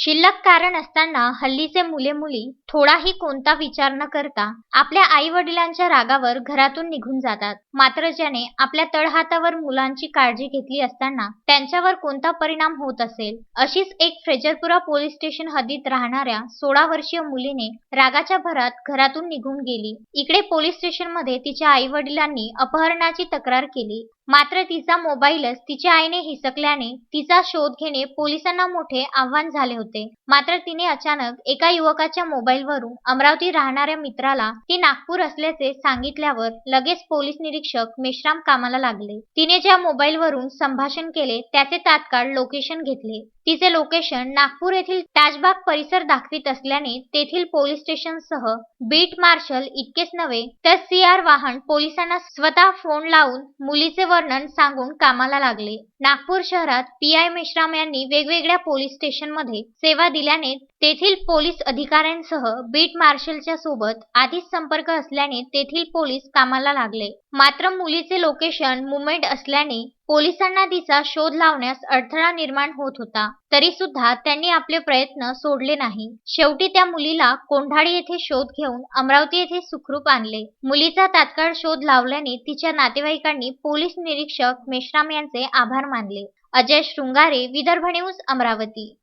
शिल्लक कारण असताना हल्लीचे मुले मुली थोडाही कोणता विचार न करता आपल्या आई वडिलांच्या रागावर घरातून निघून जातात. मात्र ज्याने आपल्या तळहातावर मुलांची काळजी घेतली असताना त्यांच्यावर कोणता परिणाम होत असेल अशीच एक फ्रेजरपुरा पोलीस स्टेशन हद्दीत राहणाऱ्या सोळा वर्षीय मुलीने रागाच्या भरात घरातून निघून गेली. इकडे पोलीस स्टेशनमध्ये तिच्या आई वडिलांनी अपहरणाची तक्रार केली. मात्र तिचा मोबाईलच तिच्या आईने हिसकल्याने तिचा शोध घेणे पोलिसांना मोठे आव्हान झाले होते. मात्र तिने अचानक एका युवकाच्या मोबाईलवरून अमरावती राहणाऱ्या मित्राला ती नागपूर असल्याचे सांगितल्यावर लगेच पोलीस निरीक्षक मेश्राम कामाला लागले. तिने ज्या मोबाईलवरून संभाषण केले त्याचे तात्काळ लोकेशन घेतले. तिचे लोकेशन नागपूर येथील ताजबाग परिसर दाखवित असल्याने तेथील पोलीस स्टेशनसह बीट मार्शल इतकेच नव्हे तर सी आर वाहन पोलिसांना स्वतः फोन लावून मुलीचे वर्णन सांगून कामाला लागले. नागपूर शहरात पी आय मेश्राम यांनी वेगवेगळ्या पोलीस स्टेशनमध्ये सेवा दिल्याने तेथील पोलीस अधिकाऱ्यांसह बीट मार्शलच्या सोबत आधीच संपर्क असल्याने तेथील पोलीस कामाला लागले. मात्र मुलीचे लोकेशन मुंबईत असल्याने पोलिसांना तिचा शोध लावण्यास अडथळा निर्माण होत होता. तरी सुद्धा त्यांनी आपले प्रयत्न सोडले नाही. शेवटी त्या मुलीला कोंढाडी येथे शोध घेऊन अमरावती येथे सुखरूप आणले. मुलीचा तात्काळ शोध लावल्याने तिच्या नातेवाईकांनी पोलीस निरीक्षक मेश्राम यांचे आभार मानले. अजय शृंगारे विदर्भ न्यूज अमरावती.